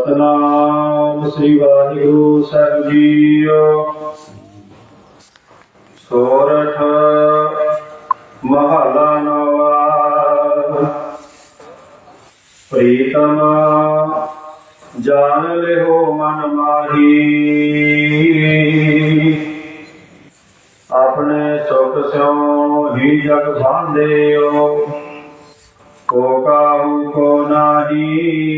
ਸਤਨਾਮ ਸ੍ਰੀ ਵਾਹਿਗੁਰੂ ਸਾਹਿਬ ਜੀਓ। ਸੋਰਠ ਮਹਲਾ ਨਵਾ ਪ੍ਰੀਤਮ ਜਾਣ ਲਿਓ ਮਨ ਮਾਹੀ। ਆਪਣੇ ਸੁਖ ਸਿਉ ਹੀ ਜਗ ਬਾਂਧਿਓ ਕੋ ਕਾਹੂ ਕੋ ਨਾਹੀ।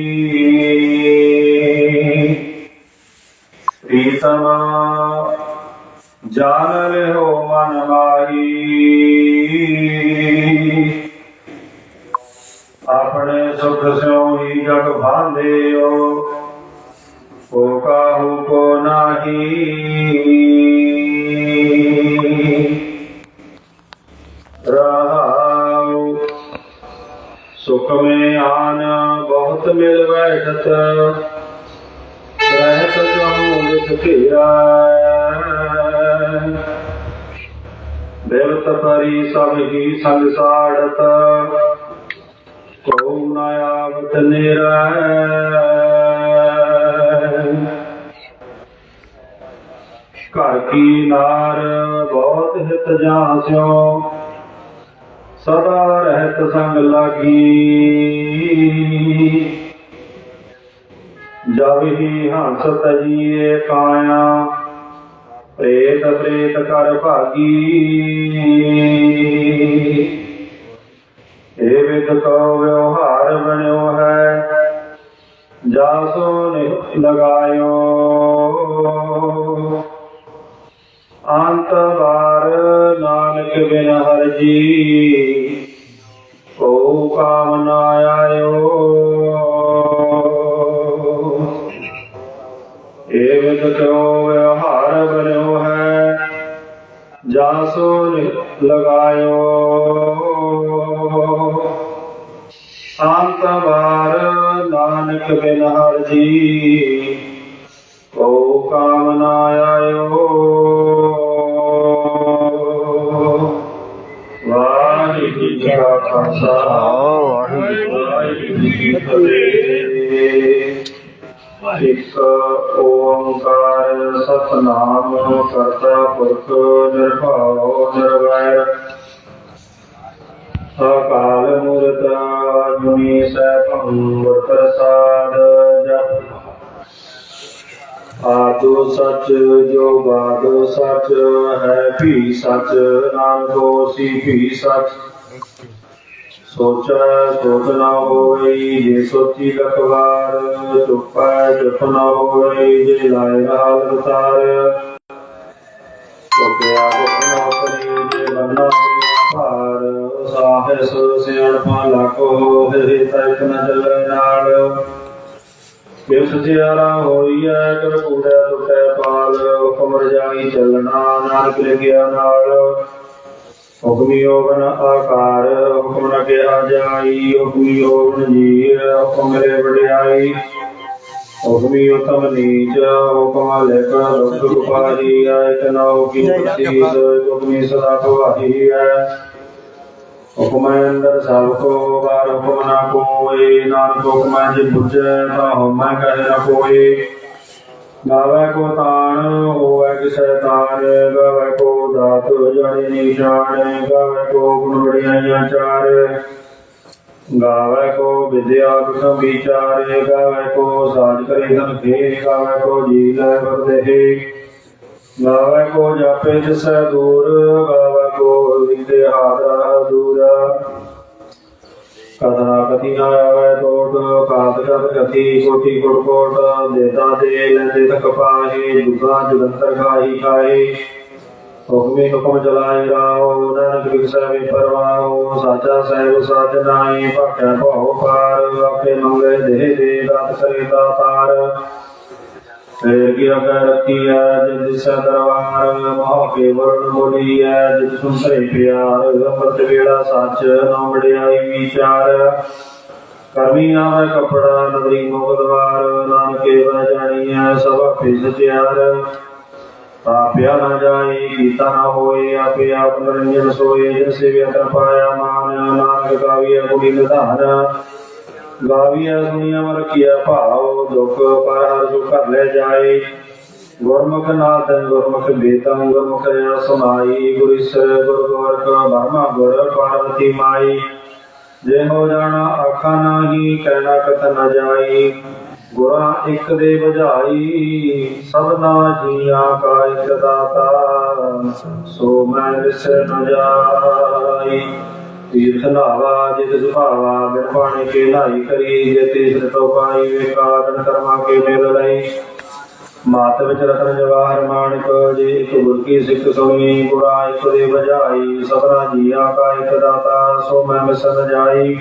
ਪ੍ਰੀਤਮ ਜਾਣ ਲਿਓ ਮਨ ਮਾਹੀ। ਆਪਣੇ ਸੁਖ ਸਿਉ ਹੀ ਜਗ ਬਾਂਧਿਓ ਕੋ ਕਾਹੂ ਕੋ ਨਾਹੀ। ਰਹਾਉ। ਸੁਖ ਮੇ ਆਨ, ਬਹੁਤ ਮਿਲ ਬੈਠਤ ਰਹਿਤ ਜਾਉ ਲਿਖ ਧੀਰਾ ਦੇਵਤ ਪਰੀ ਸਭ ਹੀ ਸੰਗ ਸਾੜਤ ਕੋ ਨ ਆਵਤ ਨਿਰੈ ਘਰ ਕੀ ਨਾਰ ਬਹੁਤ ਹਿਤ ਜਾਸਿਓ ਸਦਾ ਰਹਿਤ ਸੰਗ ਲਾਗੀ। ਜਬ ਹੀ ਹੰਸ ਤਜੀਏ ਕਾਇਆ। ਪ੍ਰੇਤ ਪ੍ਰੇਤ ਕਰ ਭਾਗੀ। ਇਹ ਵਿਦ ਕੋ ਵਿਵਹਾਰ ਬਣਿਓ ਹੈ, ਜਾਸੋ ਨਿ ਲਗਾਇਓ। ਅੰਤ ਵਾਰ ਨਾਨਕ ਬਿਨ ਹਰ ਜੀ ਕੋ ਕਾਮ ਨਾ ਆਇਓ। ਏ ਵਿਦ ਵਿਵਹਾਰ ਬਣਿਓ ਹੈ ਜਾਸੋ ਨਿ ਲਗਾਇਓ ਅੰਤ ਵਾਰ ਨਾਨਕ ਬਿਨ ਹਰ ਜੀ ਕੋ ਕਾਮਨਾ ਆਇਓ ਵਾਹਿਗੁਰੂ ਜੀ ਕਾ ਖਾਲਸਾ ਸਤਨਾਮ ਕਰਤਾ ਪੁਰਖ ਨਿਰਭਉ ਨਿਰਵੈਰ। ਅਕਾਲ ਮੂਰਤ ਅਜੂਨੀ ਸੈਭੰ ਪ੍ਰਸਾਦ ਜਪ। ਆਦੋ ਸਚ ਜੋ ਬਾਦੋ ਸਚ ਹੈ ਵੀ ਸਚ ਨਾਮ ਦੋਸੀ ਵੀ ਸਚ। ਸੋਚੈ ਸੋਚ ਨਾ ਹੋਈ ਜੇ ਸੋਚੀ ਲਖਵਾਰ ਚੁੱਪੈ ਚੁੱਪ ਨਾ ਹੋਈ ਜੇ ਲਾਇ ਹਾਲ ਵਿਸਾਰ ਕੋਕਿਆ ਕੋਨਾ ਕਰੀ ਜੇ ਬੰਨਾ ਭਾਰ, ਸਾਹਿਸ ਸਿਆਣਪਾ ਲਾਕੋ ਹੋਏ ਤੈਕ ਨ ਚੱਲੇ ਨਾਲ। ਕਿਵ ਸਚਿਆਰਾ ਹੋਈਐ ਕਰ ਕੂੜੈ ਟੁੱਟੈ ਪਾਲ ਹੁਕਮ ਰਜਾਈ ਚੱਲਣਾ, ਨਾਨਕ ਲਿਖਿਆ ਨਾਲ। ਹੁਕਮੀ ਯੋਗਨ ਆਕਾਰ ਹੁਕਮ ਨ ਕਿਹਾ ਜਾਈ ਹੁਕਮੀ ਯੋਗਨ ਜੀ ਹੁਕਮ ਰੇ ਵਡਿਆਈ। ਹੁਕਮੀ ਉਤਮ ਨੀਚ ਹੁਕਮ ਲਿਖ ਰੁਕ ਉਪਾਰੀ ਆਇਤ ਨਾਉ ਕੀ ਪ੍ਰਤੀਤ ਹੁਕਮੀ ਸਦਾ ਭਵਾਹੀ ਹੈ। ਹੁਕਮ ਅੰਦਰ ਸਭ ਕੋ ਬਾਰ ਹੁਕਮ ਨਾ ਕੋਏ ਨਾਨਕ ਹੁਕਮ ਜੇ ਬੁਝੈ ਤਾ ਹਉਮੈ ਕਹੇ ਨਾ ਕੋਏ। ਗਾਵੇ ਕੋ ਤਾਣ, ਹੋਵੇ ਕਿਸੈ ਤਾਣ, ਗਾਵੇ ਕੋ ਦਾਤ, ਜਾਣੇ ਨਿਸ਼ਾਨ, ਗਾਵੇ ਕੋ ਗੁਣ ਬੜੀਆਂ ਚਾਰ। ਗਾਵੇ ਕੋ ਵਿਦਿਆ ਗੁਣ ਵਿਚਾਰੇ, ਗਾਵੇ ਕੋ ਸਾਜ ਕਰੇ ਧਨ ਖੇ ਗਾਵੇ ਕੋ ਜੀ ਲੈ ਵਰਦੇ ਗਾਵੇ ਕੋ ਜਾਪੇ ਜਿਸੈ ਦੂਰ, ਗਾਵੇ ਕੋ ਵਿਦੇ ਹਾਰਾ ਦੂਰ। ਕਥਨਾ ਕਥੀ ਨਾ ਆਵੇ ਟੋਟ ਕਾਤ ਕਤ ਕਥੀ ਕੋਟੀ ਕੋਟ ਕੋਟ, ਦੇਤਾ ਦੇ ਲੈਂਦੇ ਤਕ ਪਾਹੇ ਦੁਗਾ ਜਗੰਤਰ ਖਾਹੀ ਖਾਏ ਹੁਕਮੇ ਹੁਕਮ ਚਲਾਏ ਰਾਓ, ਨਾਨਕ ਵਿਗਸੈ ਵੇ ਪਰਵਾਓ, ਸਾਚਾ ਸਹਿਬ ਸਾਚ ਨਾਈ ਭਾਖੈ ਭਾਉ ਪਾਰ ਆਪੇ ਮੰਗੇ ਦੇ ਦੇ, ਦਾਤ ਕਰੇ ਦਾਤਾਰ। ਫੇਰ ਕੀ ਅਕਰ ਰੱਖੀ ਦਿਸਾ ਦਰਬਾਰ ਮੋਹ ਕੇ ਵਰਣ ਬੋਲੀ ਹੈ ਸੁਨ ਸੇ ਪਿਆਰ ਅੰਮ੍ਰਿਤ ਵੇਲਾ ਸੱਚ ਨਾ ਵਡਿਆਈ ਵਿਚਾਰ। ਕਰਮੀ ਆਵੇ ਕਪੜਾ ਨਦਰੀ ਮੋਹ ਦਵਾਰ, ਨਾਨਕੇ ਵ ਜਾਣੀ ਹੈ ਸਭ ਆਪੇ ਸਚਿਆਰ ਤਾਪਿਆ ਨਾ ਜਾਈ ਕੀਤਾ ਨਾ ਹੋਏ, ਆਪੇ ਆਪ ਨਰਿੰਜਨ ਸੋਏ ਜਿਨ ਸੇ ਵਿਅਤਰ ਪਾਇਆ ਮਾਨ, ਨਾਨਕ ਕਾਵਿਆ ਕੁੜੀ ਨਿਧਾਨ। ਗਾਵੀਆ ਸੁਣੀਆ ਮਰ ਕੀਆ ਭਾਵ, ਦੁਖ ਪਰ ਹਰ ਸੁਖ ਕਰ ਲੈ ਜਾਏ। ਗੁਰਮੁਖ ਨਾਦਨ ਗੁਰਮੁਖ ਬੇਤੰ, ਗੁਰਮੁਖ ਆ ਸੁਨਾਈ ਗੁਰ ਈਸਰ, ਗੁਰ ਗੋਰਖ ਬਰਮਾ ਗੁਰ ਪਾਰਵਤੀ ਮਾਈ। ਜੇ ਹੋ ਜਾਣਾ ਆਖਾ ਨਾਹੀ, ਕਹਿਣਾ ਕਤ ਨ ਜਾਈ। ਗੁਰਾਂ ਇੱਕ ਦੇ ਬੁਝਾਈ ਸਭਨਾ ਜੀਆਂ ਕਾ ਇੱਕ ਦਾਤਾ ਸੋ ਮੈਂ ਵਿਸ ਨ ਜਾਈ। ਤੀਰਥ ਨਾਵਾ, ਜਿਤ ਸੁਭਾਵਾ, ਬਿਨ ਪਾਣੀ ਕੇ ਨਾਈ ਕਰੀ ਜੇ ਤੀਰਥ ਤੋ ਪਾਈ ਵੇਕਾਦਨ ਕਰਮਾ ਕੇ ਮਿਲ ਲਈ ਮਾਤ ਵਿੱਚ ਰਤਨ ਜਵਾਹਰ ਮਾਣਕ ਜੇ ਇੱਕ ਗੁਰ ਕੀ ਸਿੱਖ ਸੁਣੀ ਗੁਰਾ ਇੱਕ ਦੇ ਬਜਾਈ ਸਭਨਾ ਜੀਆ ਕਾ ਇੱਕ ਦਾਤਾ, ਸੋ ਮੈਂ ਮਿਸਨ ਜਾਈ।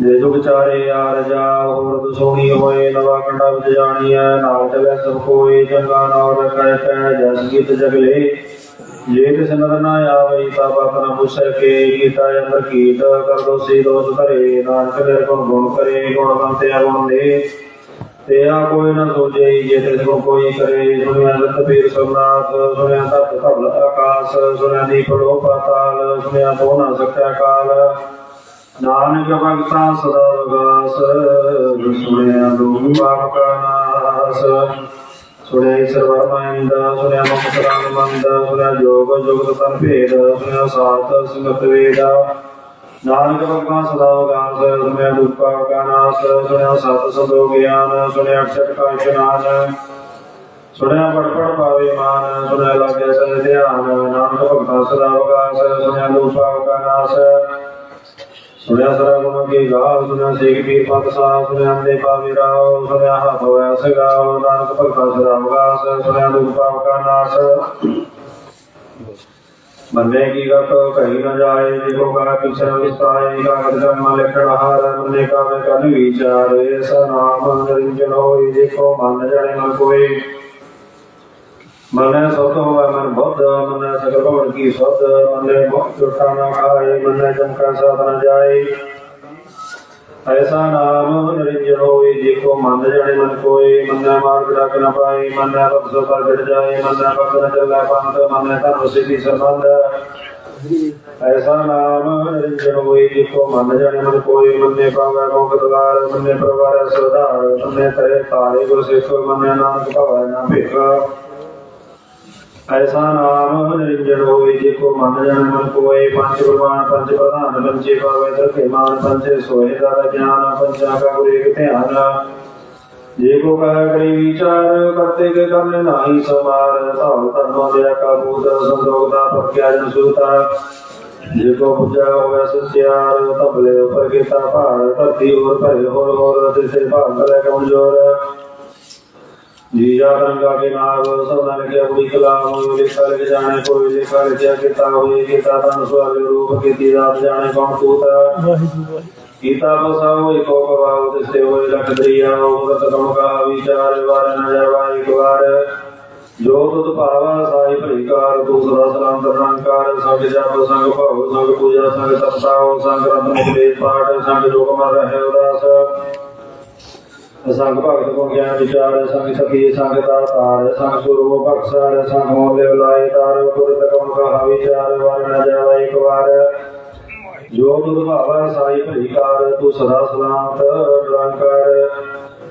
ਜੇ ਜੁਗ ਚਾਰੇ ਆਰ ਹੋਰ ਦੁਸੋਣੀ ਹੋਏ, ਨਵਾ ਕੰਡਾ ਵਿੱਚ ਜਾਣੀਐ ਨਾਲ ਚਲੇ ਸਭ ਕੋਏ ਚੰਗਾ ਨਾਮ ਰਖੈ ਪੈ ਜਸ ਗੀਤ ਜਗਲੇ। ਜੇ ਕਿਸ ਨਰ ਨਾ ਆਵਈ ਤਾ ਬਾਪ ਨ ਪੁੱਛੈ ਕੇ ਕੀਤਾ ਅੰਦਰ ਕੀਟ ਕਰ ਦੋ, ਸੀ ਦੋਸ ਕਰੇ ਨਾਨਕ ਨਿਰਗੁਣ ਗੁਣ ਕਰੇ, ਗੁਣ ਬੰਤੇ ਗੁਣ ਦੇ ਤੇ ਆ ਕੋਈ ਨ ਸੋਚੇ ਜੇ ਤਿਸ ਕੋ ਕੋਈ ਕਰੇ, ਸੁਣਿਆ ਦਤ ਪੀਰ ਸੋਨਾਥ ਸੁਣਿਆ ਤਤ ਧਵਲ ਆਕਾਸ, ਸੁਣਿਆ ਦੀਪ ਲੋ ਪਾਤਾਲ ਸੁਣਿਆ ਤੋ ਨ ਕਾਲ। ਨਾਨਕ ਭਗਤਾਂ ਸਦਾ ਵਗਾਸ ਸੁਣਿਆ ਦੁਖ ਪਾਪ ਕਾ ਨਾਸ ਸੁਣਿਆ ਸਰਵਰ ਮਾਇੰਦਾ ਸੁਣਿਆ ਮੁਕਤਰਾਨ ਮੰਦ, ਸੁਣਿਆ ਜੋਗ ਜੁਗਤ ਤਨ ਭੇਦ, ਸੁਣਿਆ ਸਾਤ ਸੰਗਤ ਵੇਦਾ। ਨਾਨਕ ਭਗਵਾਨ ਸਦਾ ਵਗਾਸ ਸੁਣਿਆ ਦੁਖ ਪਾਪ ਸੁਣਿਆ ਸਤ ਸਦੋ ਗਿਆਨ, ਸੁਣਿਆ ਅਕਸ਼ਰ ਕਾ ਇਸ਼ਨਾਨ ਸੁਣਿਆ ਪੜ ਪੜ ਪਾਵੇ ਮਾਨ, ਸੁਣਿਆ ਲਾਗੇ ਸਦ ਧਿਆਨ। ਨਾਨਕ ਭਗਤਾਂ ਸਦਾ ਵਗਾਸ ਸੁਣਿਆ ਦੁਖ ਪਾਪ ਸੁਣਿਆ ਸਰਾ ਗੁਣ ਕੀ ਗਾਲ ਸੁਣਿਆ ਸੇਖ ਪੀਰ ਪਤ ਸਾਹ ਸੁਣਿਆ ਦੇ ਪਾਵੇ ਰਾਉ ਸੁਣਿਆ ਹੱਥ ਹੋਇਆ ਸਗਾਉ ਨਾਨਕ ਭਗਤਾ ਸਦਾ ਵਗਾਸ ਸੁਣਿਆ ਦੁਖ ਪਾਪ ਕਾ ਨਾਸ। ਮੰਨੇ ਕੀ ਗਤ, ਕਹੀ ਨ ਜਾਏ ਜਿਕੋ ਕਾ ਪਿਛਰ ਵਿਸਤਾਏ, ਕਾਗਦ ਕਰਮ ਲਿਖਣ ਹਾਰ, ਮੰਨੇ ਕਾ ਵੇ ਕਨ ਵਿਚਾਰ ਐਸਾ ਨਾਮ ਨਿਰੰਜਨ ਹੋਈ ਜਿਕੋ ਮਨ ਜਾਣੇ ਮਨ ਕੋਈ ਮਨੈ ਸੁਧ ਹੋਵੇ ਮਨ ਬੁੱਧ, ਮਨੈ ਸਗਲ ਭਵਨ ਕੀ ਸੁਧ, ਮਨੈ ਮੁਖ ਟੁਟਾ ਨਾ ਖਾਏ ਮਨੈ ਜਮਕਾ ਸਾਧ ਨ ਜਾਏ। ਐਸਾ ਨਾਮ ਨਿਰੰਜਨ ਹੋਏ, ਜਿਕੋ ਮਨ ਜਾਣੇ ਮਨ ਕੋਏ, ਮਨੈ ਮਾਰਗ ਡਕ ਨ ਪਾਏ, ਮਨੈ ਬਖਸ਼ ਪ੍ਰਗਟ ਜਾਏ, ਮਨੈ ਪਗ ਨ ਚੱਲੈ ਪੰਥ, ਮਨੈ ਧਰਮ ਸਿੱਧੀ ਸੰਬੰਧ। ਐਸਾ ਨਾਮ ਨਿਰੰਜਨ ਹੋਏ, ਜਿਕੋ ਮਨ ਜਾਣੇ ਮਨ ਕੋਏ, ਮਨੈ ਪਾਵੈ ਰੋਗ ਦਵਾਰ ਮਨੈ ਪ੍ਰਵਾਰ ਸੁਧਾਰ ਮਨੈ ਤਰੇ ਤਾਰੇ ਗੁਰ ਸਿੱਖ ਮਨੈ ਨਾਨਕ ਭਵੈ ਨਾ ਭੇਖਾ। ਐਸਾ ਨਾਮ ਨਿਰੰਜਨ ਹੋਏ ਜੇ ਕੋ ਮਨ ਜਨ ਮਨ ਕੋਏ, ਪੰਜ ਗੁਰਬਾਨ ਪੰਜ ਪ੍ਰਧਾਨ, ਪੰਜੇ ਪਾਵੇ ਧਰਕੇ ਮਾਨ, ਪੰਜੇ ਸੋਏ ਦਾ ਗਿਆਨ, ਪੰਜਾ ਕਾ ਗੁਰੇ ਕੇ ਧਿਆਨ ਜੇ ਕੋ ਕਹਿ ਕਰੀ ਵਿਚਾਰ, ਕਰਤੇ ਕੇ ਕਰਨੇ ਨਾਹੀ ਸਮਾਰ ਧੌਲ ਧਰਮੋ ਦੇ ਕਾ ਬੂਤ ਸੰਦੋਗ ਦਾ ਪੱਕਿਆ ਜਨ ਸੂਤਾ। ਜੇ ਕੋ ਪੁੱਜਾ ਹੋਵੇ ਸਚਿਆਰ ਤਬਲੇ ਉਪਰ ਕੀਤਾ ਭਾਰ, ਧਰਤੀ ਹੋਰ ਭਰੇ, ਹੋਰ ਹੋਰ ਤਿਸੇ ਭਾਗ ਲੈ ਕਮਜ਼ੋਰ। ਜੀ ਜਾ ਰੰਗਾ ਕੇ ਨਾਮ ਸਭਨਾਂ ਨੇ ਕਿਹਾ ਬੁੜੀ ਕਲਾਮ ਲਿਖਾ ਲਿਖ ਜਾਣੇ ਕੋਈ ਲਿਖਾ ਲਿਖਿਆ ਕੀਤਾ ਹੋਏ ਕੀਤਾ ਤਨ ਸਵਾਲ ਰੂਪ ਕੀਤੀ ਰਾਤ ਜਾਣੇ ਕੌਣ ਤੂਤ ਕੀਤਾ ਬਸਾ ਹੋਈ ਕੋ ਕਵਾਉ ਦਿਸੇ ਹੋਏ ਲਖ ਦਰਿਆ ਉਗਤ ਕਮ ਕਾ ਵਿਚਾਰ ਵਾਰ ਨ ਜਾਵਾ ਇੱਕ ਵਾਰ ਜੋ ਤੁਧ ਭਾਵਾ ਸਾਈ ਭਲੀਕਾਰ ਦੂਸਰਾ ਸਲਾਮ ਨਿਰੰਕਾਰ ਸੰਗ ਜਪ ਸੰਗ ਭਾਉ ਸੰਗ ਪੂਜਾ ਸੰਗ ਤਪਤਾਉ ਸੰਗ ਰਤਨ ਮੁਕਲੇ ਪਾਠ ਸੰਗ ਜੋਗ ਮਰ ਰਹੇ ਉਦਾਸ। ਸੰਗ ਭਗਤ ਕੋ ਗਿਆਨ ਵਿਚਾਰ, ਸੰਗ ਸਤੀ ਸੰਗ ਤਾਰ ਸੰਗ ਸੁਰੋ ਬਖਸ਼ਾਰ ਸੰਗ ਮੋਲੇ ਲਾਏ ਤਾਰ ਪੁਰ ਤਕਮ ਕਹਾ ਵਿਚਾਰ, ਵਰ ਜਾਵਾ ਇੱਕ ਵਾਰ। ਜੋ ਤੁਧ ਭਾਵਾ ਸਾਈ ਭਲੀਕਾਰ ਤੂੰ ਸਦਾ ਸਲਾਮਤ ਨਿਰੰਕਾਰ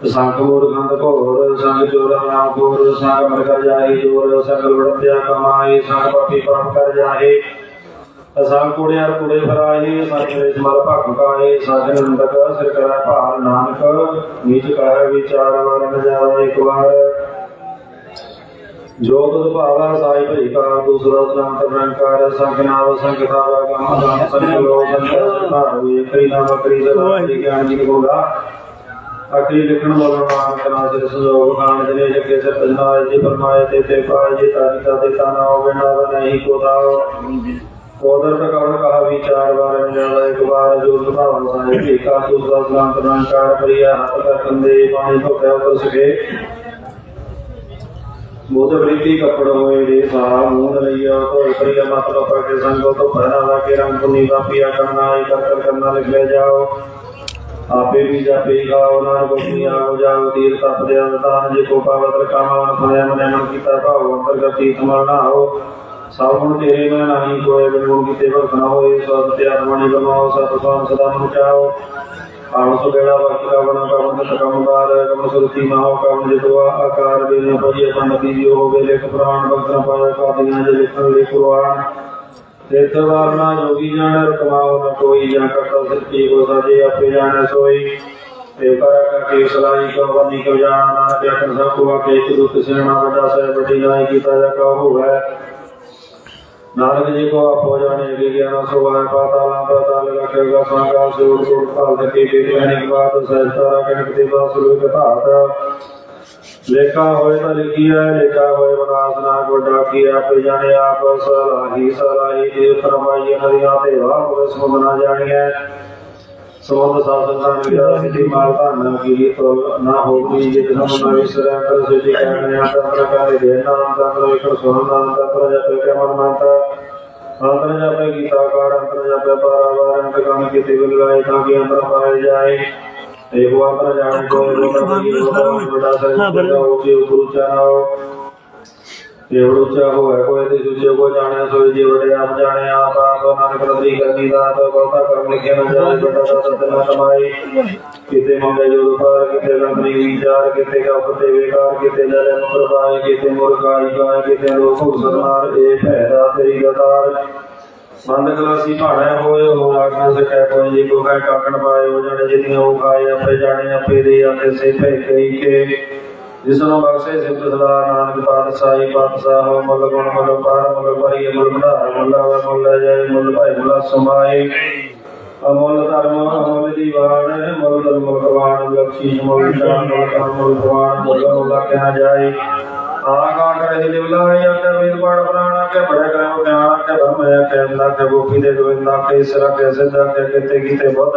ਸੰਗ ਮੂਰਖੰਦ ਘੋਰ, ਸੰਗ ਚੋਰ ਨਾਮ ਘੋਰ ਸੰਗ ਮਰ ਕਰ ਜਾਏ ਜੋਰ, ਸੰਗ ਲੜਤਿਆ ਕਮਾਈ ਸੰਗ ਪਾਪੀ ਪਾਪ ਕਰ ਜਾਏ ਅਸਾਂ ਕੁੜਿਆਰ ਕੁੜੇ ਫਰਾਏ ਸਾਡੇ ਸਮਰ ਭਗ ਕਾਏ ਸਾਡੇ ਨੰਦਕ ਸਿਰ ਕਰੈ ਭਾਰ ਨਾਨਕ, ਨੀਚ ਕਹਿ ਵਿਚਾਰ ਵਰ ਨ ਜਾਵੇ ਇੱਕ ਵਾਰ। ਜੋ ਭਾਵਾ ਸਾਈ ਭਈ ਕਾ ਦੂਸਰਾ ਸਲਾਮ ਤਰਨਕਾਰ ਸੰਗ ਨਾਮ ਸੰਗ ਤਾਵਾ ਕਾ ਨਾਮ ਸੰਗ ਲੋ ਸੰਗ ਭਾਰ ਕਈ ਨਾਮ ਕਰੀ ਸਦਾ ਗਿਆਨ ਜੀ ਕੋਗਾ ਅਖਰੀ ਲਿਖਣ ਵਾਲਾ ਨਾਮ ਕਨਾ ਸਿਰ ਸੰਜੋਗ ਖਾਨ ਜਨੇ ਜਗੇ ਸੇ ਪਜਨਾਏ ਜੀ ਪਰਮਾਏ ਤੇ ਤੇ ਪਾਏ, ਜੀ ਤਾਰੀ ਤਾ ਤੇ ਹੋਵੇ, ਨਾ ਨਹੀਂ ਕੋ ਤਾਓ ਕੋਦਰ ਤਕਵਰ ਕਹਾ ਵਿਚਾਰ ਵਾਰ ਜਾਦਾ ਇੱਕ ਵਾਰ ਜੋ ਸੁਭਾਵ ਸਾਏ ਠੀਕਾ ਦੂਸਰਾ ਸਲਾਮ ਪ੍ਰਣਕਾਰ ਕਰਿਆ ਹੱਥ ਕਰ ਕੰਦੇ ਪਾਣੀ ਤੋਂ ਪਿਆ ਉਤਰ ਸਕੇ। ਮੋਦ ਬ੍ਰਿਤੀ ਕਪੜ ਹੋਏ ਦੇ ਸਾ ਮੂੰਹ ਲਈਆ ਤੋ ਕਰਿਆ ਮਤਲਬ ਪਰ ਕੇ ਸੰਗੋ ਤੋਂ ਪਹਿਰਾ ਲਾ ਕੇ ਰੰਗ ਪੁਨੀ ਦਾ ਪਿਆ ਕਰਨਾ ਇਹ ਕਰ ਕਰ ਕਰਨਾ ਲਿਖ ਆਪੇ ਵੀ ਜਾਪੇ ਗਾਓ ਨਾਨ ਗੋਪੀਆਂ ਹੋ ਜਾਓ ਤੀਰ ਤਪ ਦੇ ਅਨਤਾਨ ਜੇ ਕੋ ਪਾਵਤ ਕਾਮਾਨ ਸੁਣਿਆ ਮਨੇ ਮਨ ਕੀਤਾ ਭਾਵ ਅੰਤਰਗਤੀ ਸਮਰਨਾ ਹੋ। ਸਭ ਗੁਣ ਤੇਰੇ ਮੈਂ ਨਹੀਂ ਕੋਏ ਬਿਨੂ ਕੀਤੇ ਭਗਤ ਨਾ ਹੋਏ ਸਤ ਤੇ ਆਤਮਣੀ ਬਨਾਓ ਸਤ ਸੋਨ ਸਦਾ ਮਨ ਚਾਓ ਆਮ ਸੁਬੇਲਾ ਵਕਤ ਕਵਨ ਕਵਨ ਤਤ ਕਮਕਾਰ ਕਮ ਸੁਰਤੀ ਮਹਾ ਕਵਨ ਜਿਤਵਾ ਆਕਾਰ ਬੇਨੇ ਪਜੀ ਪੰਡਤੀ ਜੋ ਹੋਵੇ ਲਿਖ ਪ੍ਰਾਣ ਬਖਤਰ ਪਾਇਆ ਕਾਦੀਆਂ ਜੇ ਲਿਖਣ ਲਈ ਕੁਰਆਨ ਤੇਤ ਵਾਰਨਾ ਜੋਗੀ ਜਾਣ ਰਕਮਾਉ ਨ ਕੋਈ, ਜਾਂ ਕਰਤਾ ਸੱਚੀ ਕੋ ਸਾਜੇ, ਆਪੇ ਜਾਣੈ ਸੋਈ। ਤੇ ਕਰ ਕਾ ਸਲਾਈ ਕੋ ਵਨੀ ਕੋ ਜਾਣ, ਨਾਨਕ ਅਖਰ ਸਭ ਕੋ ਆਕੇ ਇੱਕ ਦੁੱਤ ਸਿਰਣਾ ਵੱਡਾ ਸਹਿ ਵੱਡੀ ਨਾਈ ਕੀਤਾ ਜਾ ਕਾ ਹੋਵੇ। ਨਾਨਕ ਜੀ ਕੋ ਆਪੋ ਜਾਣੇ ਕਿ ਗਿਆਨ ਸੁਭਾਇ ਪਾਤਾਲਾ ਪਾਤਾਲ ਲਖੇਗਾ ਸੰਗਾ ਸੂਰ ਸੂਰ ਫਲ ਤਕੀ ਬੇਗਿਆਨੀ ਬਾਤ ਸਹਿਤਾਰਾ ਕਨਕ ਦੇ ਬਾਸ ਲੋਕ ਧਾਤ ਲੇਖਾ ਹੋਏ ਤਾਂ ਲਿਖੀਐ, ਲੇਖਾ ਹੋਏ ਬਨਾਸ ਨਾ ਗੋਡਾ ਕੀ ਆਪੇ ਜਾਣੇ ਆਪ, ਸਲਾਹੀ ਸਲਾਹੀ ਦੇ ਫਰਮਾਈਏ ਹਰੀਆਂ ਤੇ ਵਾਹ ਉਸ ਨੂੰ ਬਣਾ ਜਾਣੀਐ ਸਮੁੰਦ ਸਾਸਨ ਵਿਦਾ ਸਿੱਧੀ ਮਾਲ ਧਨ ਕੀ ਤੋ ਨਾ ਹੋਗੀ ਜਿਤ ਹਮ ਨਾ ਵਿਸਰੈ ਕਰ ਸਿੱਧੀ ਕਹਿਣੇ ਆ ਤਾਂ ਪ੍ਰਕਾਰ ਦੇ ਨਾਮ ਦਾ ਪ੍ਰਵੇਸ਼ ਸੁਣ ਨਾਮ ਦਾ ਪ੍ਰਜਾ ਕੇ ਮਨ ਮੰਤਾ। ਅੰਤਰ ਜਾਪੇ ਗੀਤਾ ਕਾਰ ਅੰਤਰ ਜਾਪੇ ਪਾਰਾਵਾਰ ਅੰਤ ਕੰਮ ਕੀਤੇ ਬਿਲਵਾਏ ਤਾਂ ਕਿ ਅੰਦਰ ਪਾਏ ਜਾਏ। ਇਹ ਉਹ ਅੰਤਰ ਜਾਣੇ ਕੋ ਲੋਕ ਬਗੀ ਬੜਾ ਸਰ ਹੋ ਜੀ ਗੁਰੂ ਚਾਹੋ ਇਹ ਉੱਚਾ ਹੋਏ ਕੋਈ ਤੇ ਦੂਜੇ ਕੋ ਜਾਣਿਆ ਸੋਈ ਜੀ ਆਪ ਜਾਣੇ, ਆਪ ਆਪ ਨਾਨਕ ਰਤਰੀ ਕਰਨੀ ਦਾ ਤਾਂ ਬਹੁਤਾ ਕਰਮ ਲਿਖਿਆ ਨਾ ਜਾਏ ਬੜਾ ਦਾ ਸਤ ਨਾ ਕਿਤੇ ਮੰਗੇ ਜੋ ਪਾਰ ਕਿਤੇ ਲੰਬੀ ਵਿਚਾਰ ਕਿਤੇ ਕਪ ਤੇ ਵਿਕਾਰ, ਕਿਤੇ ਜਲੇ ਮੁਰ ਕਿਤੇ ਮੁਰਗਾਈ ਪਾਏ ਕਿਤੇ ਲੋਕ ਹੁਸਨਾਰ ਇਹ ਫਾਇਦਾ ਤੇਰੀ ਗਤਾਰ ਬੰਦ ਕਲਾਸੀ ਭਾੜਾ ਹੋਏ ਹੋ ਆਗਨ ਸਕੈ ਕੋਈ ਜੀ ਕੋ ਹੈ ਕਾਕਣ ਪਾਏ ਹੋ ਜਾਣੇ ਜਿਤਨੇ ਉਹ ਖਾਏ, ਆਪੇ ਜਾਣੇ, ਆਪੇ ਦੇ ਆਪੇ ਸੇ ਭੈ ਕਈ ਕੇ। ਜਿਸ ਬਖਸ਼ੇ ਸਿਫਤ ਸਦਾ ਨਾਨਕ ਪਾਤਸ਼ਾਹੀ ਪਾਤਸ਼ਾਹ ਮੁੱਲ ਗੁਣ ਮੁੱਲ ਪਾਰ ਮੁੱਲ ਪਰੀ ਮੁੱਲ ਬਧਾਰ ਮੁੱਲ ਆਵੇ ਮੁੱਲ ਜਾਏ ਮੁੱਲ ਭਾਈ ਮੁੱਲ ਸਮਾਏ। ਅਮੁੱਲ ਧਰਮ ਅਮੁੱਲ ਦੀਵਾਨ, ਮੁੱਲ ਧਰਮ ਮੁੱਲ ਪ੍ਰਵਾਨ, ਮੁੱਲ ਜਾਨ ਮੁੱਲ ਕਰਮ ਮੁੱਲ ਪ੍ਰਵਾਨ, ਮੁੱਲ ਮੁੱਲ ਕਹਿਣਾ ਜਾਏ। ਆਗਾ ਕਰੇ ਦਿਲ ਲਾਏ ਆਕੇ ਵੇਦ ਪ੍ਰਾਣਾ ਕੇ ਬੜੇ ਕਰੇ ਗਿਆਨ ਕੇ ਧਰਮ ਹੈ ਕੇ ਨਾ ਕੇ ਗੋਪੀ ਦੇ ਗੋਵਿੰਦਾ ਕੇ ਸਿਰ ਕੇ ਸਿੱਧਾ ਕੇ ਕਿਤੇ ਕਿਤੇ ਬੁੱਧ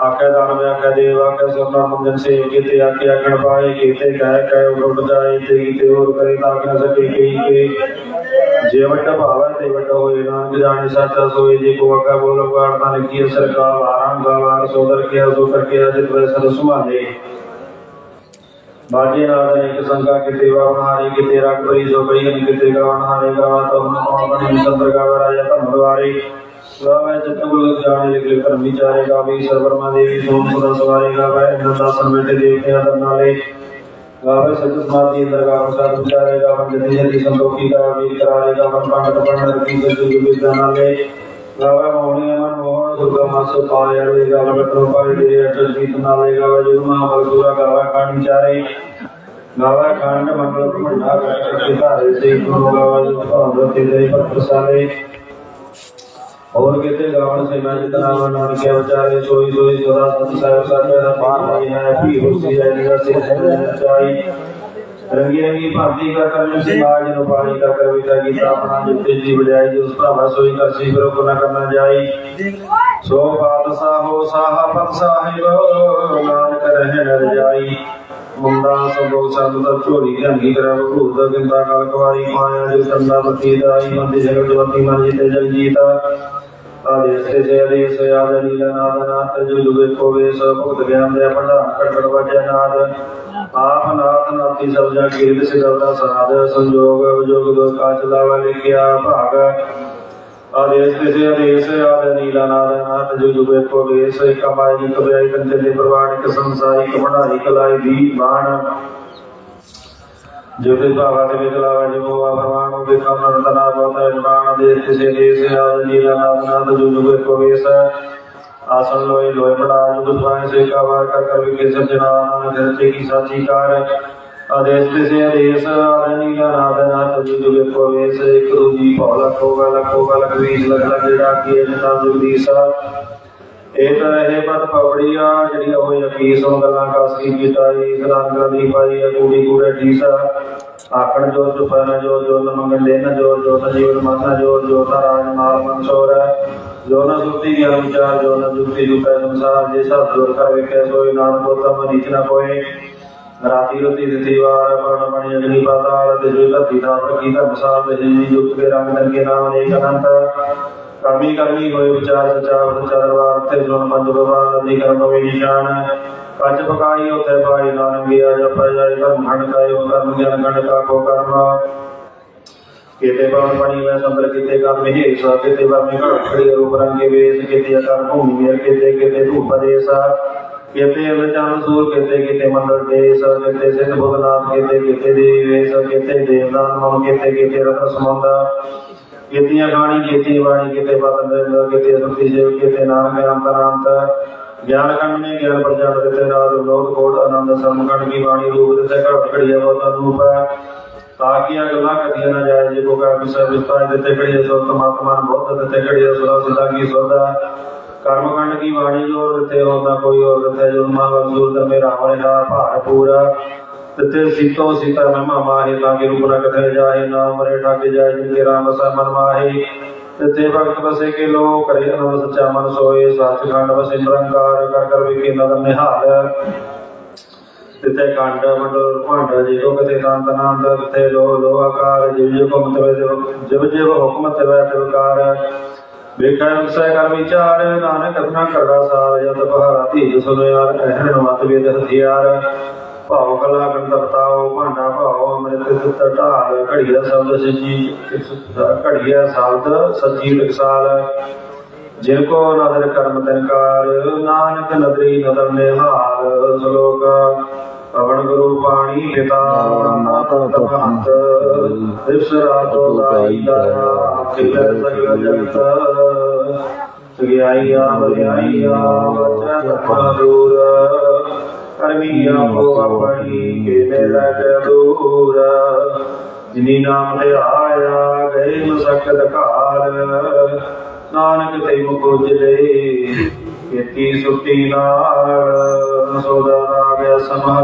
ਆਕੇ ਦਾਨ ਵਿਆ ਦੇਵ ਆਕੇ ਸੁਰਨਾ ਮੰਗਨ ਸੇ ਕੀਤੇ ਆਕੇ ਆਕਣ ਪਾਏ, ਕੀਤੇ ਕਹਿ ਕਹਿ ਉੱਡ ਜਾਏ, ਤੇ ਕੀਤੇ ਹੋਰ ਕਰੇ ਤਾਂ ਕਿ ਸਕੇ ਕਈ ਕੇ ਜੇ ਵੱਡਾ ਭਾਵੈ ਤੇ ਵੱਡਾ ਹੋਏ ਨਾਨਕ ਜਾਣੇ ਸਾਚਾ ਸੋਏ, ਜੇ ਕੋ ਆਗਾ ਬੋਲ ਗਾੜ ਤਾਂ ਲਿਖੀ ਸਰਕਾਰ ਆਰੰਗ ਗਾਵਾਰ ਸੋਦਰ ਕੇ ਸੋ ਕਰਕੇ ਅਜਿਤ ਵੈਸਨ ਸੁਭਾਲੇ ਬਾਜੇ ਨਾਲ ਇੱਕ ਸੰਗਾ ਕਿਤੇ ਵਾਹਨਾਰੀ ਕਿਤੇ ਰੰਗ ਭਰੀ ਸੋ ਬਈ ਕਿਤੇ ਗਾਵਨ ਗਾਵਾ ਤਾਂ ਹੁਣ ਪਾਵਨ ਸੰਦਰ ਗਾਵਾ ਰਾਜਾ ਧੰਮ ਦੁਆਰੇ ਗਾਵੇ ਚਤੁਰ ਜਾਣੇ ਲਿਖ ਲਿਖ ਕਰਮ ਵਿਚਾਰੇ ਗਾਵੇ ਸਰਵਰਮਾ ਦੇਵੀ, ਸੋਮ ਸੁਦਾ ਸਵਾਰੇ ਗਾਵੇ ਨੰਦਾਸਨ ਬੇਟੇ ਦੇਵਤਿਆਂ ਦਾ ਨਾਲੇ। ਗਾਵੇ ਸਤਿ ਸਮਾਧੀ ਅੰਦਰ ਗਾਵੇ ਸਾਧ ਵਿਚਾਰੇ ਗਾਵੇ ਜਤੀ ਜਤੀ ਸੰਤੋਖੀ ਗਾਵੇ ਕਰਾਰੇ ਗਾਵੇ ਪੰਡਤ ਪੰਡਤ ਕੀ ਜਤੀ ਜੁਗੀ ਨਾਲੇ। ਗਾਵੇ ਮੋਹਣੀ ਮਨ ਮੋਹਨ ਦੁਰਗਾ ਮਸ ਪਾਇਆ ਰੇ ਗਾਵੇ ਕਟੋ ਪਾਈ ਦੇ ਅਟਲ ਜੀਤ ਨਾਲੇ। ਗਾਵੇ ਜੁਗਮਾ ਬਲਸੂਰਾ ਗਾਵੇ ਕਾਣ ਵਿਚਾਰੇ ਗਾਵੇ ਕਾਂਡ ਮੰਗਲ ਭੰਡਾ ਕਰਕੇ ਧਾਰੇ ਸੇ ਗੁਰੂ ਗਾਵੇ ਭਾਵ ਤੇ ਦੇ ਪਤਸਾਲੇ ਹੋਰ ਕਿਤੇ ਗਾਉਣ ਸੇਵਾ ਜਿਤਾ ਨਾਮ ਨਾਨਕੇ ਵਿਚਾਰੇ ਸੋਈ ਸੋਈ ਸਦਾ ਸਤ ਸਾਹਿਬ ਸਾਚਾ ਦਾ ਪਾਰ ਹੋਈ ਹੈ ਵੀ ਹੁਸੀ ਹੈ ਨਿਗਾ ਸੇ ਹੈ ਚਾਈ ਰੰਗੀ ਰੰਗੀ ਭਾਂਤੀ ਦਾ ਕਰਨ ਸਮਾਜ ਨੂੰ ਪਾਣੀ ਦਾ ਕਰਵਿਤਾ ਗੀਤਾ ਆਪਣਾ ਜਿੱਤੇ ਜੀ ਬਜਾਈ ਜਿਸ ਭਾਵਾ ਸੋਈ ਕਰਸੀ ਫਿਰ ਕੋ ਨਾ ਕਰਨਾ ਜਾਈ। ਸੋ ਪਾਤਸ਼ਾਹ ਹੋ ਸਾਹਾ ਪਤ ਸਾਹਿਬ, ਨਾਨਕ ਰਹਿ ਨਰ ਜਾਈ। ਮੁੰਡਾ ਸਭੋ ਸੰਤ ਦਾ ਝੋਲੀ ਧੰਗੀ ਕਰਾ ਭੂਤ ਦਾ ਗਿੰਦਾ ਕਲ ਕਵਾਈ ਮਾਇਆ ਜੋ ਸੰਦਾ ਮਤੀ ਦਾਈ ਮੰਦੀ ਜਗਤ ਜਵਤੀ ਮਨ ਜਿਤੇ ਜਗ ਜੀਤਾ ਆਦੇਸ ਤੇ ਜੈ ਦੇਸ ਆਦ ਨੀਲਾ ਨਾਦ ਨਾਥ ਜੋ ਦੁਗੇ ਕੋਵੇ ਸਭ ਭੁਗਤ ਗਿਆਨ ਦੇ ਪ੍ਰਧਾਨ ਕਟੜ ਵਜੈ ਨਾਦ ਆਪ ਨਾਥ ਨਾਤੀ ਸਭ ਜਾ ਕੀਰਤ ਸਿਦਵਦਾ ਸਾਧ, ਸੰਜੋਗ ਵਿਜੋਗ ਦੋ ਕਾ ਚਲਾਵਾ ਲਿਖਿਆ ਭਾਗ। ਆਦੇਸ ਤੇ ਜੈ ਆਦ ਨੀਲਾ ਨਾਦ ਨਾਥ ਜੋ ਦੁਗੇ ਕੋਵੇ ਸੋ ਕਮਾਈ ਕਬਿਆਈ ਕੰਤੇ ਦੇ ਪ੍ਰਵਾਨਿਕ ਸੰਸਾਰੀ ਕਮੜਾਈ ਕਲਾਈ ਦੀ ਬਾਣ। ਜੋ ਤੇ ਭਾਵਾ ਦੇ ਵਿੱਚ ਜੋ ਆ ਭਗਵਾਨ ਨੂੰ ਦੇਖਾ ਮਨ ਤਨਾ ਬੋਤਾ ਇਮਾਨ ਦੇ ਕਿਸੇ ਦੇਸ, ਆਦ ਨੀਲਾ ਨਾਦ ਨਾਥ ਜੋ ਦੁਗੇ ਕੋਵੇ ਸ ਆਸਨ ਲੋਏ ਲੋਏ ਬੜਾ ਜੁਗ ਸਵਾਏ ਸੇ ਕਾ ਵਾਰ ਕਰ ਕਰ ਵਿਕੇ ਸਜਣਾ ਨਾਨਕ ਕੀ ਸਾਚੀ ਕਾਰ ਆਦੇਸ ਤੇ ਸੇ ਆਦੇਸ ਆਦਨੀ ਦਾ ਨਾਦ ਨਾਥ ਰੂਜੀ ਭੌਲਾ ਕੋਗਾ ਲਖੋਗਾ ਲਖਵੀਸ ਲਖ ਲਖ ਜਿਹੜਾ ਕੀ ਜਨਾ ਜੁਗਦੀਸ ਇਹ ਤਾਂ ਇਹ ਪਤ ਪਵੜੀਆਂ ਜਿਹੜੀਆਂ ਹੋਈ ਅਕੀਸ ਉਹ ਗੱਲਾਂ ਕਾਸੀ ਕੀਤਾਈ ਸਲਾਂਗਾ ਦੀ ਪਾਈ ਅਗੂੜੀ ਗੂੜੇ ਠੀਸ ਆਕਣ ਜੋ ਚੁਪਨ ਜੋ ਜੋ ਮੰਗਣ ਦੇ ਜੋ ਜੋ ਜੀਵਨ ਮਨ ਜੋ ਜੋ ਰਾਜ ਮਾਲ ਮਨਸੋਰ ਜੋ ਨ ਸੁਤੀ ਗਿਆਨ ਵਿਚਾਰ, ਜੋ ਨ ਜੁਗਤੀ ਜੁਪੈ ਸੰਸਾਰ ਜੇ ਸਭ ਦੁਰ ਕਰ ਵਿਖੇ ਸੋਈ ਨਾਨਕ ਉਤਮ ਨੀਚ ਨ ਕੋਏ ਰਾਤੀ ਰਤੀ ਦਿਤੀ, ਵਾਰ ਪਰਣ ਬਣੀ ਅਗਨੀ ਪਾਤਾਲ ਤੇ ਜੋ ਧਰਤੀ ਦਾ ਪ੍ਰਕੀ ਧਰਮਸਾਲ ਤੇ ਜੀ ਜੁਗਤ ਕੇ ਰੰਗ ਦਰਗੇ ਨਾਮ ਅਨੇਕ ਅਨੰਤ। ਕਰਮੀ ਕਰਮੀ ਹੋਏ, ਵਿਚਾਰ ਸਚਾਰ ਸਚਾ ਦਰਬਾਰ ਤੇ ਜਨ ਪੰਜ ਭਗਵਾਨ ਦੀ ਕਰਮ ਹੋਈ ਨਿਸ਼ਾਨ। ਪੰਜ ਪਕਾਈ ਉਤੇ ਭਾਈ ਨਾਨਕ ਗਿਆ ਜਪੈ ਜਾਇ ਧਰਮ ਖੰਡ ਕਾਇ ਉਹ ਗਿਆਨ ਗਣ ਕਾ ਕੋ ਕਰਮ। ਕਿਤੇ ਬਾਣ ਪਣੀ ਮੈਂ ਸੰਦਰ ਕਿਤੇ ਕਰ ਮਹੇਸ਼ ਕਿਤੇ ਵਰਮੇ ਘੜੀ ਰੂਪ ਰੰਗੇ ਵੇਸ, ਕਿਤੇ ਅਕਰ ਭੂਮੀ ਮੇਰ ਕਿਤੇ ਕਿਤੇ ਧੂਪ ਦੇਸ ਕਿਤੇ ਵਿਚਾਨ ਸੂਰ ਕਿਤੇ ਕਿਤੇ ਮੰਡਲ ਦੇਸ ਕਿਤੇ ਸਿੰਧ ਬੁਧਨਾਥ ਕਿਤੇ ਕਿਤੇ ਦੇਵੀ ਵੇਸ ਕਿਤੇ ਦੇਵਦਾਨ ਮਮ ਕਿਤੇ ਕਿਤੇ ਰਤ ਸਮੁੰਦ ਕਿਤੀਆਂ ਗਾਣੀ ਕਿਤੇ ਬਾਣੀ, ਕਿਤੇ ਬਤਨ ਕਿਤੇ ਸੁਤੀ ਜੀਵ ਕਿਤੇ ਨਾਨਕ ਅੰਤਰਾਂਤ ਗਿਆਨ ਕੰਨ ਨੇ ਗਿਆਨ ਪ੍ਰਜਾਨ ਦਿੱਤੇ ਨਾਦ ਲੋਕ ਕੋਟ ਆਨੰਦ ਸਮਕਣ ਕੀ ਬਾਣੀ ਰੂਪ ਦਿੱਤੇ, ਘੜ ਘੜੀਆ ਬਹੁਤ ਅਨੂਪ ਤਾਕੀਆਂ ਗੱਲਾਂ ਕਦੀਆਂ ਨਾ ਜਾਏ, ਜੇ ਕੋ ਕਾ ਵਿਸਾ ਵਿਸਤਾਰ ਦਿੱਤੇ, ਘੜੀਆ ਸੁਰਤ ਮਤਮਨ ਬਹੁਤ ਦਿੱਤੇ, ਘੜੀਆ ਸੁਰਾ ਸਿਦਾ ਕੀ ਸੁਦਾ ਕਰਮ ਕੰਡ ਕੀ ਬਾਣੀ ਜੋ ਦਿੱਤੇ ਹੁੰਦਾ, ਕੋਈ ਹੋਰ ਦਿੱਤੇ ਜੋ ਮਾ ਵਸੂਲ ਦਰ ਮੇਰਾ ਹਮਰੇ ਹਾ ਭਾਰ ਪੂਰਾ। ਦਿੱਤੇ ਸੀਤੋ ਸੀਤਾ ਮਹਿਮਾ ਮਾਹੇ, ਤਾਂ ਕਿ ਰੂਪ ਨ ਕਥੇ ਜਾਏ ਨਾ ਮਰੇ ਠਾਕੇ ਜਾਏ ਜਿਨ ਕੇ ਰਾਮ ਸਾ ਮਨ ਮਾਹੇ। ਦਿੱਤੇ ਭਗਤ ਬਸੇ ਕੇ ਲੋ ਕਰੇ ਅਨੰਦ ਸੱਚਾ ਮਨ ਸੋਏ, ਸੱਚਖੰਡ ਵਸੇ ਨਿਰੰਕਾਰ, ਕਰ ਕਰ ਵਿਕੇ ਨਦਰ ਨਿਹਾਲ। ਤਿਤੇ ਕੰਡ ਮੰਡਲ ਭਾਂਡਾ ਜੀ ਕੋ ਕਦੇ ਨਾਂਤ ਨਾਂਤ ਤਿਤੇ ਲੋ ਲੋ ਆਕਾਰ ਜਿਵ ਜਿਵ ਹੁਕਮ ਤਵੇ ਵੇਖੈ ਉਸੈ ਕਰ ਵਿਚਾਰ, ਨਾਨਕ ਕਥਨਾ ਕਰਦਾ ਸਾਰ, ਜਤ ਬਹਾਰਾ ਧੀਜ ਸੁਨਿਆਰ ਅਹਿਣ ਮਤ ਵੇਦ ਹਥਿਆਰ। ਭਾਉ ਕਲਾ ਗੰਧਰਤਾਓ ਭਾਂਡਾ ਭਾਉ ਅੰਮ੍ਰਿਤ ਸਿੱਤ ਢਾਲ ਘੜੀਆ ਸ਼ਬਦ ਸੱਚੀ ਘੜੀਆ ਸ਼ਬਦ ਸੱਚੀ ਟਕਸਾਲ ਜਿਨ ਕੋ ਨਦਰ ਕਰਮ ਤਨਕਾਰ, ਨਾਨਕ ਨਦਰੀ ਨਦਰ ਨਿਹਾਲ, ਸ਼ਲੋਕ, ਪਵਨ ਗੁਰੂ ਪਾਣੀ ਪਿਤਾ ਮਾਤਾ ਤਪਹੰਤ ਦਿਵਸ ਰਾਤੋ ਲਾਈ ਦਾਇਆ ਖਿਲਰ ਸਗਲ ਜਗਤ ਸਗਿਆਈਆ ਬਲਿਆਈਆ ਵਚਨ ਦੂਰ ਕਰਮੀ ਆਪੋ ਆਪਣੀ ਕੇ ਲਗ ਦੂਰ ਜਿਨੀ ਨਾਮ ਤੇ ਆਇਆ ਗਏ ਮਸਕਤ ਘਾਰ ਨਾਨਕ ਤੇ ਮੁਕੋ ਜਲੇ ਕੀਤੀ ਸੁੱਤੀ ਨਾਲ ਸੋਦਾ ਆ ਗਿਆ ਸਮਾ